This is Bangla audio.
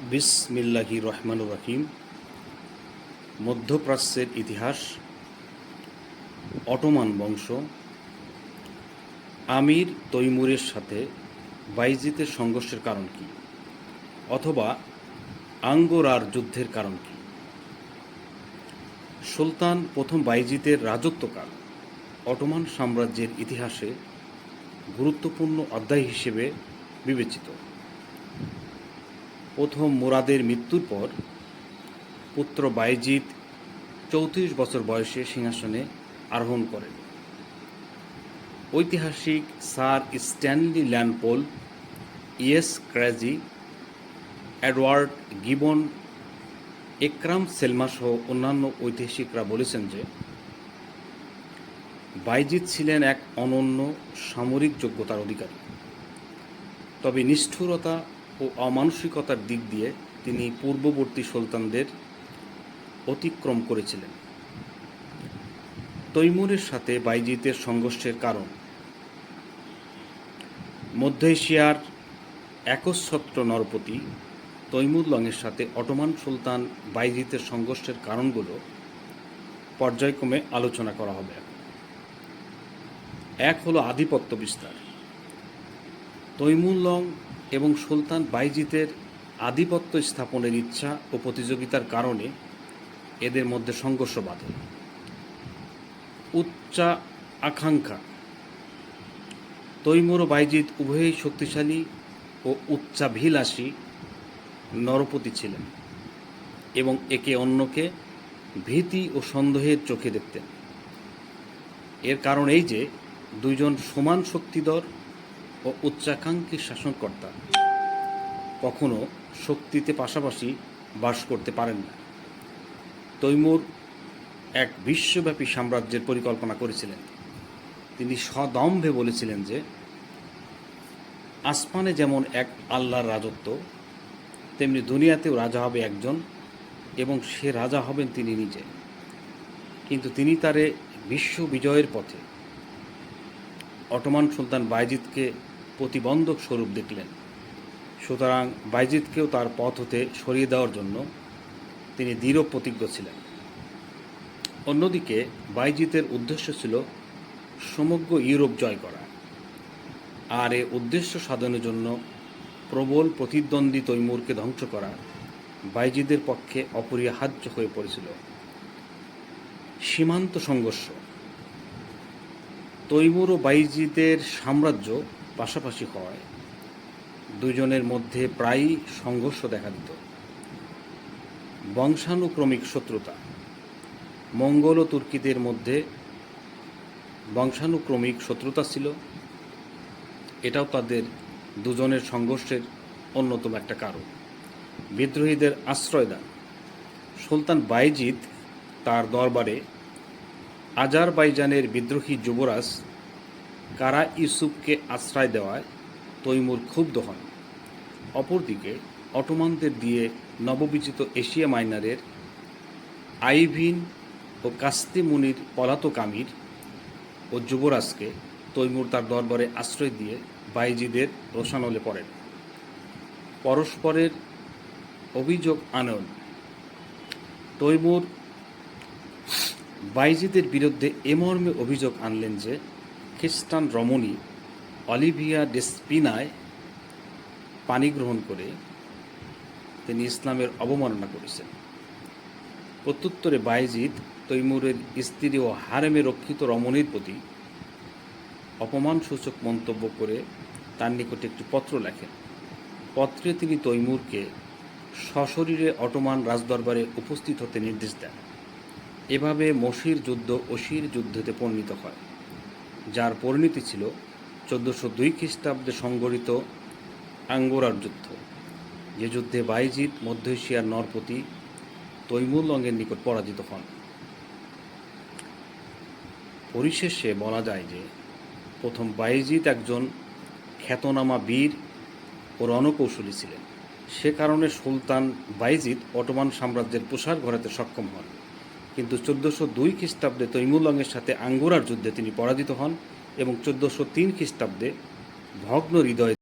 বিসমিল্লাহি রহমানুর রহিম। মধ্যপ্রাচ্যের ইতিহাস, অটোমান বংশ, আমির তৈমুরের সাথে বাইজিতের সংঘর্ষের কারণ কি? অথবা আঙ্গোরার যুদ্ধের কারণ কি? সুলতান প্রথম বাইজিতের রাজত্বকাল অটোমান সাম্রাজ্যের ইতিহাসে গুরুত্বপূর্ণ অধ্যায় হিসেবে বিবেচিত। প্রথম মুরাদের মৃত্যুর পর পুত্র বাইজিদ চৌত্রিশ বছর বয়সে সিংহাসনে আরোহণ করেন। ঐতিহাসিক স্যার স্ট্যানলি ল্যানপোল ইয়েস ক্র্যাজি, এডওয়ার্ড গিবন, একরাম সেলমা সহ অন্যান্য ঐতিহাসিকরা বলেছেন যে বাইজিৎ ছিলেন এক অনন্য সামরিক যোগ্যতার অধিকারী। তবে নিষ্ঠুরতা ও অমানসিকতার দিক দিয়ে তিনি পূর্ববর্তী সুলতানদের অতিক্রম করেছিলেন। তৈমুরের সাথে বাইজিতের সংঘর্ষের কারণ। মধ্য এশিয়ার একচ্ছত্র নরপতি তৈমুর লংয়ের সাথে অটোমান সুলতান বাইজিতের সংঘর্ষের কারণগুলো পর্যায়ক্রমে আলোচনা করা হবে। এক হলো আধিপত্য বিস্তার। তৈমুর লং এবং সুলতান বাইজিতের আধিপত্য স্থাপনের ইচ্ছা ও প্রতিযোগিতার কারণে এদের মধ্যে সংঘর্ষ বাধে। উচ্চা আকাঙ্ক্ষা। তৈমুর ও বাইজিদ উভয়ই শক্তিশালী ও উচ্চাভিলাষী নরপতি ছিলেন এবং একে অন্যকে ভীতি ও সন্দেহের চোখে দেখতেন। এর কারণ এই যে, দুইজন সমান শক্তিধর ও উচ্চাকাঙ্ক্ষী শাসনকর্তা কখনো শক্তিতে পাশাপাশি বাস করতে পারেন না। তৈমুর এক বিশ্বব্যাপী সাম্রাজ্যের পরিকল্পনা করেছিলেন। তিনি সদম্ভে বলেছিলেন যে, আসমানে যেমন এক আল্লাহর রাজত্ব, তেমনি দুনিয়াতেও রাজা হবে একজন এবং সে রাজা হবেন তিনি নিজে। কিন্তু তিনি তারে বিশ্ব বিজয়ের পথে অটোমান সুলতান বাইজিদকে প্রতিবন্ধক স্বরূপ দেখলেন। সুতরাং বাইজিৎকেও তার পথ হতে সরিয়ে দেওয়ার জন্য তিনি দৃঢ় প্রতিজ্ঞ ছিলেন। অন্যদিকে বাইজিতের উদ্দেশ্য ছিল সমগ্র ইউরোপ জয় করা। আর এ উদ্দেশ্য সাধনের জন্য প্রবল প্রতিদ্বন্দ্বী তৈমুরকে ধ্বংস করা বাইজিদের পক্ষে অপরিহার্য হয়ে পড়েছিল। সীমান্ত সংঘর্ষ। তৈমুর ও বাইজিদের সাম্রাজ্য পাশাপাশি হওয়ায় দুজনের মধ্যে প্রায়ই সংঘর্ষ দেখা দিত। বংশানুক্রমিক শত্রুতা। মঙ্গল ও তুর্কিদের মধ্যে বংশানুক্রমিক শত্রুতা ছিল। এটাও তাদের দুজনের সংঘর্ষের অন্যতম একটা কারণ। বিদ্রোহীদের আশ্রয় আশ্রয়দান। সুলতান বাইজিদ তার দরবারে আজারবাইজানের বিদ্রোহী যুবরাজ কারা ইউসুফকে আশ্রয় দেওয়ায় তৈমুর ক্ষুব্ধ হন। অপরদিকে, অটোমানদের দিয়ে নববিচিত এশিয়া মাইনারের আইভিন ও কাস্তি মুনির পলাতক ও যুবরাজকে তৈমুর তার দরবারে আশ্রয় দিয়ে বাইজিদের রোশানলে পড়েন। পরস্পরের অভিযোগ আনয়ন। তৈমুর বাইজিদের বিরুদ্ধে এমর্মে অভিযোগ আনলেন যে খ্রিস্টান রমণী অলিভিয়া ডেসপিনায় পানি গ্রহণ করে তিনি ইসলামের অবমাননা করেছেন। প্রত্যুত্তরে বাইজিদ তৈমুরের স্ত্রী ও হারেমে রক্ষিত রমণীর প্রতি অপমানসূচক মন্তব্য করে তার নিকটে একটি পত্র লেখেন। পত্রে তিনি তৈমুরকে সশরীরে অটোমান রাজদরবারে উপস্থিত হতে নির্দেশ দেন। এভাবে মসির যুদ্ধ অসির যুদ্ধতে পরিণত হয়। যার পরিণতি ছিল চোদ্দোশো দুই খ্রিস্টাব্দে সংগঠিত আঙ্গোরার যুদ্ধ, যে যুদ্ধে বাইজিদ, মধ্য এশিয়ার নরপতি তৈমুর লঙ্গের নিকট পরাজিত হন। পরিশেষে বলা যায় যে প্রথম বাইজিদ একজন খ্যাতনামা বীর ও রণকৌশলী ছিলেন। সে কারণে সুলতান বাইজিদ অটোমান সাম্রাজ্যের প্রসার ঘটাতে সক্ষম হন। কিন্তু চোদ্দোশো দুই খ্রিস্টাব্দে তৈমুলংয়ের সাথে আঙ্গুরার যুদ্ধে তিনি পরাজিত হন এবং চোদ্দোশো তিন খ্রিস্টাব্দে ভগ্ন হৃদয়ে